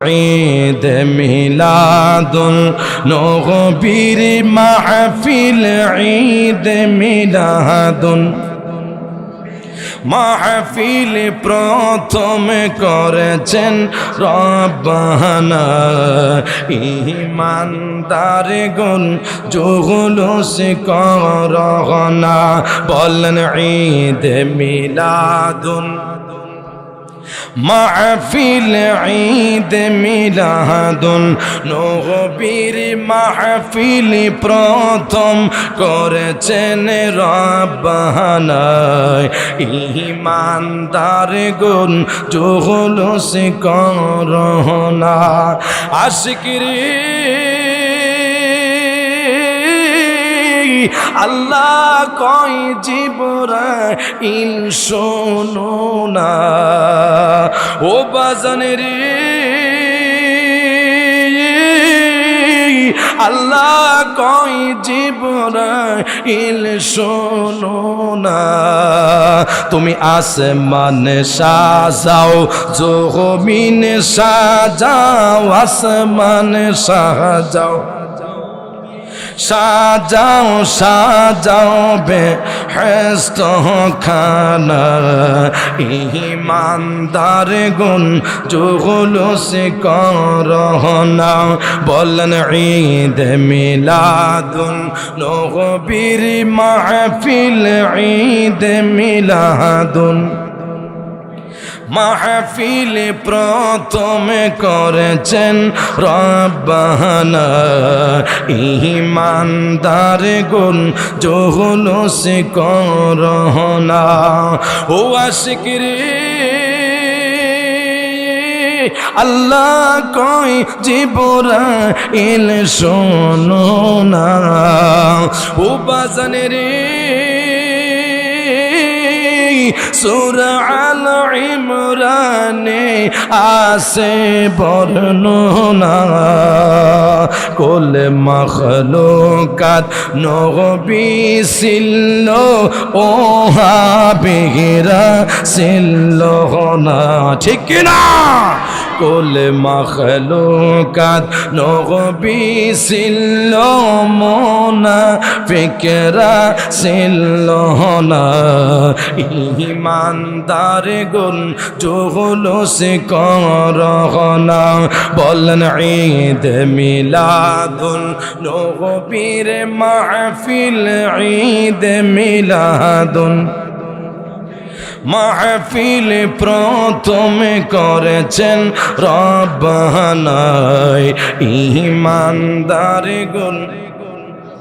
ঈদ মিলাদুল নবীর মাহফিল, ঈদ মিলাদুল মাহফিল প্রথম করেছেন রব্বানা ইমানদার গুন জুগুলুস করহনা বলেন ঈদ মিলাদুল মাহফিল ঈদ মিলাদুন নবীর মাহফিল প্রথম করেছেন রব্বানা ইমানদার গুন জুহুলুস করহনা আশিকিরি আল্লাহ কই জীবরা ইন শোনো না। ও বাজানের আল্লাহ কই জীবরা ইল শোনো না। তুমি আসমান সাজাও, জমিন সাজাও, আসমান সাজাও। সাজাও সাজাও বে হেস্ত খানা। ইমানদার গুন জুগুলুস করহনা বলেন ঈদ মিলাদুন নবীর মাহফিল, ঈদ মিলাদুন। মাহফিল প্রথম করেছেন রব্বানা। ইমানদার গুন জহুলুস করহনা ও আশিকিরি আল্লাহ কই জীবরা ইল শোনো না। ও বাজানের সুরা আল ইমরানে আসে বর্ণনা। কোল মখলুকাত নবী সিল্ল ওহা হাবিরা সিল্ল না ঠিক না কোল মখলুকাত, নবী সিল্ল মোনা ফিকরা সিল্ল না ইমানদার গুন জুহুলুস করহনা। বলেন ঈদ মিলাদুল নবীর মাহফিল, ঈদ মিলাদুল মাহফিল প্রথম করেছেন রব্বানায় ইমানদার গুন